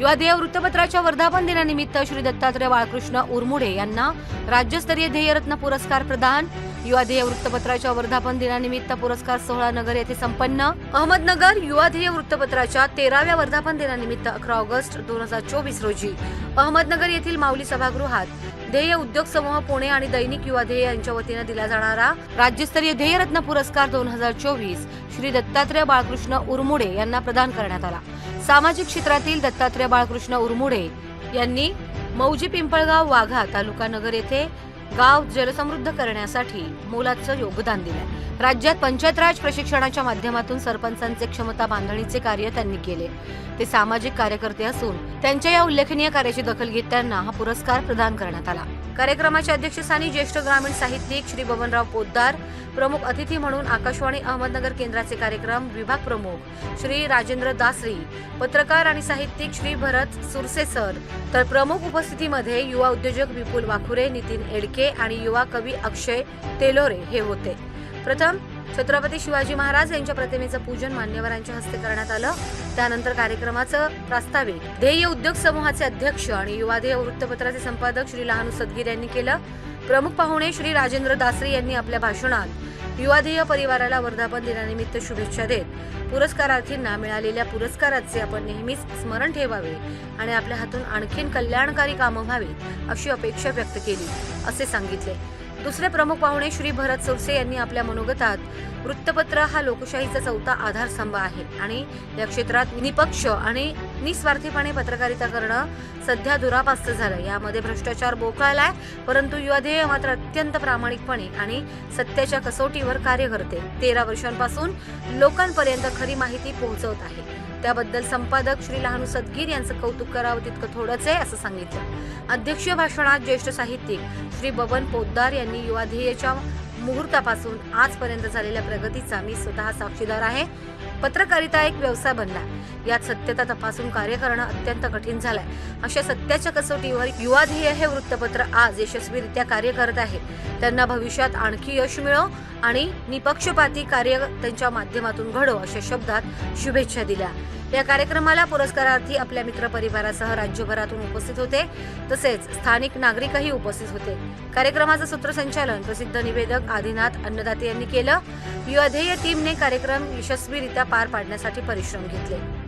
युवा ध्येय वृत्तपत्राच्या वर्धापन दिनानिमित्त श्री दत्तात्रय बाळकृष्ण उरमुडे यांना राज्यस्तरीय ध्येयरत्न पुरस्कार प्रदान. युवा ध्येय वृत्तपत्राच्या वर्धापन दिनानिमित्त पुरस्कार सोहळा नगर येथे संपन्न. अहमदनगर युवा ध्येय वृत्तपत्राच्या तेराव्या वर्धापन दिनानिमित्त अकरा ऑगस्ट दोन हजार चोवीस रोजी. अहमदनगर येथील माऊली सभागृहात ध्येय उद्योग समूह पुणे आणि दैनिक युवा ध्येय यांच्या वतीने दिला जाणारा राज्यस्तरीय ध्येयरत्न पुरस्कार दोन हजार चोवीस श्री दत्तात्रय बाळकृष्ण उरमुडे यांना प्रदान करण्यात आला. सामाजिक क्षेत्रातील दत्तात्रय बाळकृष्ण उरमुडे यांनी मौजी पिंपळगाव वाघा तालुका नगर येथे गाव जलसमृद्ध करण्यासाठी मोलाचं योगदान दिलं. राज्यात पंचायत राज प्रशिक्षणाच्या माध्यमातून सरपंचांचे क्षमता बांधणीचे कार्य त्यांनी केले. ते सामाजिक कार्यकर्ते असून त्यांच्या या उल्लेखनीय कार्याची दखल घेत त्यांना हा पुरस्कार प्रदान करण्यात आला. कार्यक्रमाच्या अध्यक्षस्थानी ज्येष्ठ ग्रामीण साहित्यिक श्री बबनराव पोद्दार प्रमुख अतिथी म्हणून आकाशवाणी अहमदनगर केंद्राचे कार्यक्रम विभाग प्रमुख श्री राजेंद्र दासरी पत्रकार आणि साहित्यिक श्री भरत सुरसे सर तर प्रमुख उपस्थितीमध्ये युवा उद्योजक विपुल वाखुरे नितीन एडके आणि युवा कवी अक्षय तेलोरे हे होते. प्रथम छत्रपती शिवाजी महाराज यांच्या प्रतिमेचं पूजन मान्यवरांच्या हस्ते करण्यात आलं. त्यानंतर कार्यक्रमाचं प्रास्ताविक. ध्येय उद्योग समूहाचे अध्यक्ष आणि युवाधेय वृत्तपत्राचे संपादक श्री लहानू सदगीर यांनी केलं. प्रमुख पाहुणे श्री राजेंद्र दासरे यांनी आपल्या भाषणात युवाधेय परिवाराला वर्धापन दिनानिमित्त शुभेच्छा देत पुरस्कारार्थींना मिळालेल्या पुरस्काराचे आपण नेहमीच स्मरण ठेवावे आणि आपल्या हातून आणखीन कल्याणकारी कामं व्हावीत अशी अपेक्षा व्यक्त केली असे सांगितले. दुसरे प्रमुख पाहुणे श्री भरत सोरसे यांनी आपल्या मनोगतात वृत्तपत्र हा लोकशाहीचा चौथा आधारस्तंभ आहे. आणि या क्षेत्रात निपक्ष आणि निस्वार्थीपणे पत्रकारिता करणं सध्या दुरापास्त झालं यामध्ये भ्रष्टाचार बोकाळलाय परंतु युवा ध्येय मात्र अत्यंत प्रामाणिकपणे आणि सत्याच्या कसोटीवर कार्य करते. तेरा वर्षांपासून लोकांपर्यंत खरी माहिती पोहोचवत आहे. त्याबद्दल संपादक श्री लहानू सदगीर यांचं कौतुक करावं तितकं थोडंच आहे असं सांगितलं. अध्यक्षीय भाषणात ज्येष्ठ साहित्यिक श्री बबन पोद्दार यांनी युवा मुहूर्तापासून आजपर्यंत झालेल्या प्रगतीचा मी स्वतः साक्षीदार आहे. पत्रकारिता एक व्यवसाय बनला यात सत्यता तपासून कार्य करणं अत्यंत कठीण झालंय. अशा सत्याच्या कसोटीवर युवा हे वृत्तपत्र आज यशस्वीरित्या कार्य करत आहे. त्यांना भविष्यात आणखी यश मिळो आणि निपक्षपाती कार्य त्यांच्या माध्यमातून घडो अशा शब्दात शुभेच्छा दिल्या. या कार्यक्रमाला पुरस्कारार्थी आपल्या मित्रपरिवारासह राज्यभरातून उपस्थित होते. तसेच स्थानिक नागरिकही उपस्थित होते. कार्यक्रमाचं सूत्रसंचालन प्रसिद्ध निवेदक आदिनाथ अन्नदाते यांनी केलं. युवा टीमने कार्यक्रम यशस्वीरित्या पार पाडण्यासाठी परिश्रम घेतले.